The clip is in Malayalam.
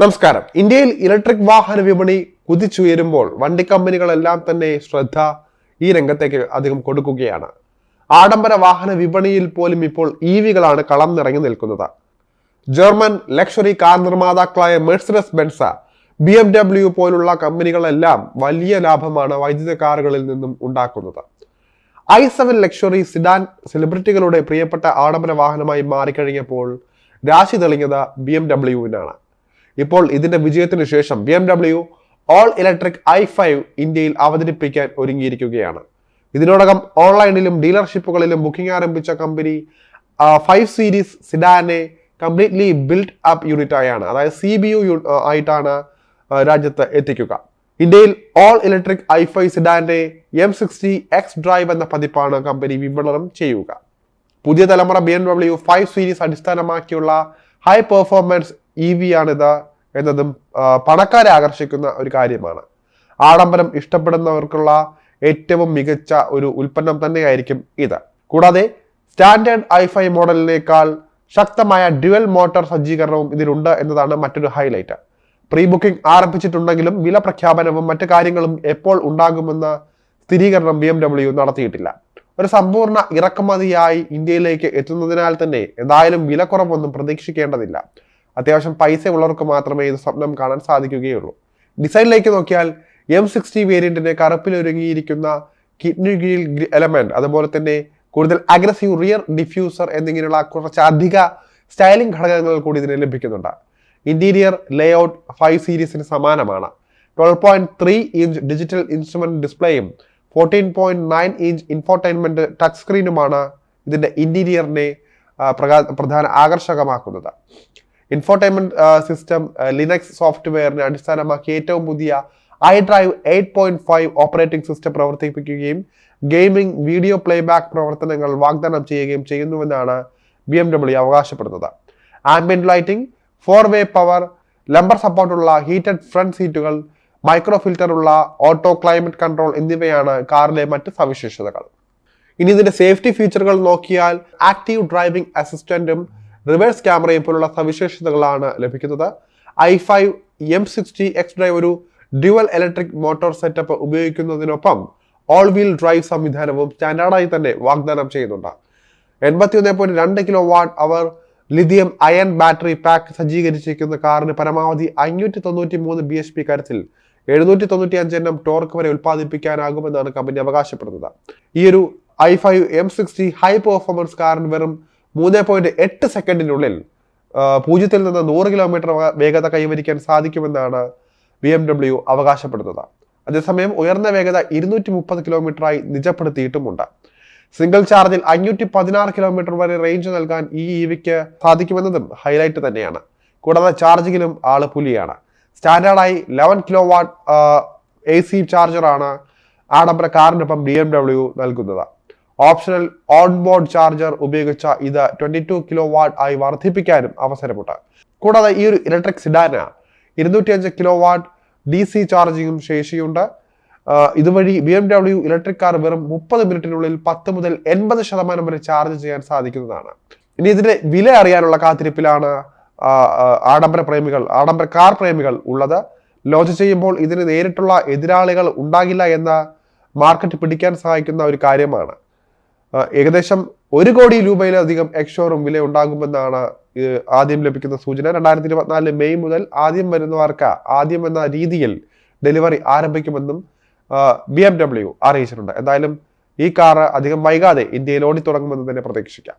നമസ്കാരം. ഇന്ത്യയിൽ ഇലക്ട്രിക് വാഹന വിപണി കുതിച്ചുയരുമ്പോൾ വണ്ടി കമ്പനികളെല്ലാം തന്നെ ശ്രദ്ധ ഈ രംഗത്തേക്ക് അധികം കൊടുക്കുകയാണ്. ആഡംബര വാഹന വിപണിയിൽ പോലും ഇപ്പോൾ ഇ വികളാണ് കളം നിറങ്ങി നിൽക്കുന്നത്. German luxury car നിർമ്മാതാക്കളായ Mercedes Benz B M W പോലുള്ള കമ്പനികളെല്ലാം വലിയ ലാഭമാണ് വൈദ്യുത കാറുകളിൽ നിന്നും ഉണ്ടാക്കുന്നത്. ഐ സെവൻ ലക്ഷറി സിഡാൻ സെലിബ്രിറ്റികളുടെ പ്രിയപ്പെട്ട ആഡംബര വാഹനമായി മാറിക്കഴിഞ്ഞപ്പോൾ രാശി തെളിഞ്ഞത് ബി എം ഡബ്ല്യുവിനാണ് ഇപ്പോൾ ഇതിന്റെ വിജയത്തിന് ശേഷം B M W all electric i five ഇന്ത്യയിൽ അവതരിപ്പിക്കാൻ ഒരുങ്ങിയിരിക്കുകയാണ്. ഇതിനോടകം ഓൺലൈനിലും ഡീലർഷിപ്പുകളിലും ബുക്കിംഗ് ആരംഭിച്ച കമ്പനി ഫൈവ് സീരീസ് സിഡാനെ കംപ്ലീറ്റ്ലി ബിൽഡ് അപ്പ് യൂണിറ്റ് ആയാണ്. അതായത് സി ബി യു ആയിട്ടാണ് രാജ്യത്ത് എത്തിക്കുക. ഇന്ത്യയിൽ ഓൾ ഇലക്ട്രിക് ഐ ഫൈവ് സിഡാന്റെ എം സിക്സ്റ്റി എക്സ് ഡ്രൈവ് എന്ന പതിപ്പാണ് കമ്പനി വിപണനം ചെയ്യുക. പുതിയ തലമുറ B M W five series അടിസ്ഥാനമാക്കിയുള്ള ഹൈ പെർഫോമൻസ് ഇ വി ആണിത് എന്നതും പണക്കാരെ ആകർഷിക്കുന്ന ഒരു കാര്യമാണ്. ആഡംബരം ഇഷ്ടപ്പെടുന്നവർക്കുള്ള ഏറ്റവും മികച്ച ഒരു ഉൽപ്പന്നം തന്നെയായിരിക്കും ഇത്. കൂടാതെ സ്റ്റാൻഡേർഡ് ഐ ഫൈ മോഡലിനേക്കാൾ ശക്തമായ ഡ്യുവൽ മോട്ടോർ സജ്ജീകരണവും ഇതിലുണ്ട് എന്നതാണ് മറ്റൊരു ഹൈലൈറ്റ്. പ്രീ ബുക്കിംഗ് ആരംഭിച്ചിട്ടുണ്ടെങ്കിലും വില പ്രഖ്യാപനവും മറ്റു കാര്യങ്ങളും എപ്പോൾ ഉണ്ടാകുമെന്ന സ്ഥിരീകരണം ബി എം ഡബ്ല്യു നടത്തിയിട്ടില്ല. ഒരു സമ്പൂർണ ഇറക്കുമതിയായി ഇന്ത്യയിലേക്ക് എത്തുന്നതിനാൽ തന്നെ എന്തായാലും വിലക്കുറവൊന്നും പ്രതീക്ഷിക്കേണ്ടതില്ല. അത്യാവശ്യം പൈസ ഉള്ളവർക്ക് മാത്രമേ ഇത് സ്വപ്നം കാണാൻ സാധിക്കുകയുള്ളൂ. ഡിസൈനിലേക്ക് നോക്കിയാൽ എം സിക്സ്റ്റി വേരിയന്റിന്റെ കറുപ്പിലൊരുങ്ങിയിരിക്കുന്ന കിഡ്നി ഗ്രിൽ എലമെന്റ് അതുപോലെ തന്നെ കൂടുതൽ അഗ്രസീവ് റിയർ ഡിഫ്യൂസർ എന്നിങ്ങനെയുള്ള കുറച്ച് അധിക സ്റ്റൈലിംഗ് ഘടകങ്ങൾ കൂടി ഇതിന് ലഭിക്കുന്നുണ്ട്. ഇന്റീരിയർ ലേഔട്ട് ഫൈവ് സീരീസിന് സമാനമാണ്. Twelve point three inch digital instrument ഡിസ്പ്ലേയും fourteen point nine inch infotainment touch സ്ക്രീനുമാണ് ഇതിന്റെ ഇന്റീരിയറിനെ പ്രധാന ആകർഷകമാക്കുന്നത്. ഇൻഫോർടൈൻമെന്റ് സിസ്റ്റം ലിനക്സ് സോഫ്റ്റ്വെയറിനെ അടിസ്ഥാനമാക്കി ഏറ്റവും പുതിയ i drive eight point five operating system പ്രവർത്തിപ്പിക്കുകയും ഗെയിമിംഗ് വീഡിയോ പ്ലേബാക്ക് പ്രവർത്തനങ്ങൾ വാഗ്ദാനം ചെയ്യുകയും ചെയ്യുന്നുവെന്നാണ് ബി എം ഡബ്ല്യു അവകാശപ്പെടുന്നത്. Ambient lighting four way power lumbar സപ്പോർട്ടുള്ള heated front സീറ്റുകൾ മൈക്രോ ഫിൽറ്ററുള്ള ഓട്ടോ ക്ലൈമറ്റ് കൺട്രോൾ എന്നിവയാണ് കാറിലെ മറ്റ് സവിശേഷതകൾ. ഇനി ഇതിന്റെ സേഫ്റ്റി ഫീച്ചറുകൾ നോക്കിയാൽ ആക്റ്റീവ് ഡ്രൈവിംഗ് അസിസ്റ്റന്റും റിവേഴ്സ് ക്യാമറയും പോലുള്ള സവിശേഷതകളാണ് ലഭിക്കുന്നത്. I five M sixty X drive ഒരു ഡ്യുവൽ ഇലക്ട്രിക് മോട്ടോർ സെറ്റപ്പ് ഉപയോഗിക്കുന്നതിനൊപ്പം ഓൾ വീൽ ഡ്രൈവ് സംവിധാനവും സ്റ്റാൻഡേർഡായി തന്നെ വാഗ്ദാനം ചെയ്യുന്നുണ്ട്. എൺപത്തിയൊന്ന് പോയിന്റ് രണ്ട് kilowatt hour lithium ion battery pack സജ്ജീകരിച്ചിരിക്കുന്ന കാറിന് പരമാവധി അഞ്ഞൂറ്റി തൊണ്ണൂറ്റി മൂന്ന് ബി എച്ച് പി കരുത്തിൽ എഴുന്നൂറ്റി തൊണ്ണൂറ്റി അഞ്ച് എണ്ണം ടോർക്ക് വരെ ഉൽപ്പാദിപ്പിക്കാനാകുമെന്നാണ് കമ്പനി അവകാശപ്പെടുന്നത്. ഈ ഒരു i five M sixty high performance കാറിന് വെറും മൂന്ന് പോയിന്റ് എട്ട് സെക്കൻഡിനുള്ളിൽ പൂജ്യത്തിൽ നിന്ന് നൂറ് കിലോമീറ്റർ വേഗത കൈവരിക്കാൻ സാധിക്കുമെന്നാണ് ബി എം ഡബ്ല്യു അവകാശപ്പെടുന്നത്. അതേസമയം ഉയർന്ന വേഗത ഇരുന്നൂറ്റി മുപ്പത് കിലോമീറ്ററായി നിജപ്പെടുത്തിയിട്ടുമുണ്ട്. സിംഗിൾ ചാർജിൽ അഞ്ഞൂറ്റി പതിനാറ് കിലോമീറ്റർ വരെ റേഞ്ച് നൽകാൻ ഈ ഇവിക്ക് സാധിക്കുമെന്നതും ഹൈലൈറ്റ് തന്നെയാണ്. കൂടാതെ ചാർജിങ്ങിലും ആൾ പുലിയാണ്. സ്റ്റാൻഡേർഡായി eleven kilo watt A C ചാർജറാണ് ആഡംബര കാറിനൊപ്പം ബി എം ഡബ്ല്യു നൽകുന്നത്. ഓപ്ഷണൽ ഓൺ ബോർഡ് ചാർജർ ഉപയോഗിച്ച ഇത് ട്വന്റി ടു കിലോ വാട്ട് ആയി വർദ്ധിപ്പിക്കാനും അവസരമുണ്ട്. കൂടാതെ ഈ ഒരു ഇലക്ട്രിക് സിഡാന ഇരുന്നൂറ്റി അഞ്ച് കിലോ വാട്ട് ഡി സി ചാർജിങ്ങും ശേഷിയുണ്ട് ഇതുവഴി B M W electric car വെറും മുപ്പത് മിനിറ്റിനുള്ളിൽ പത്ത് മുതൽ എൺപത് ശതമാനം വരെ ചാർജ് ചെയ്യാൻ സാധിക്കുന്നതാണ്. ഇനി ഇതിന്റെ വില അറിയാനുള്ള കാത്തിരിപ്പിലാണ് ആഡംബര പ്രേമികൾ ആഡംബര കാർ പ്രേമികൾ ഉള്ളത്. ലോഞ്ച് ചെയ്യുമ്പോൾ ഇതിന് നേരിട്ടുള്ള എതിരാളികൾ ഉണ്ടാകില്ല എന്ന മാർക്കറ്റ് പിടിക്കാൻ സഹായിക്കുന്ന ഒരു കാര്യമാണ്. ഏകദേശം ഒരു കോടി രൂപയിലധികം എക്സ്ഷോറും വില ഉണ്ടാകുമെന്നാണ് ആദ്യം ലഭിക്കുന്ന സൂചന. രണ്ടായിരത്തി ഇരുപത്തിനാല് മെയ് മുതൽ ആദ്യം വരുന്നവർക്ക് ആദ്യം എന്ന രീതിയിൽ ഡെലിവറി ആരംഭിക്കുമെന്നും ബി എം ഡബ്ല്യു അറിയിച്ചിട്ടുണ്ട്. എന്തായാലും ഈ കാർ അധികം വൈകാതെ ഇന്ത്യയിൽ ഓടിത്തുടങ്ങുമെന്ന് തന്നെ പ്രതീക്ഷിക്കാം.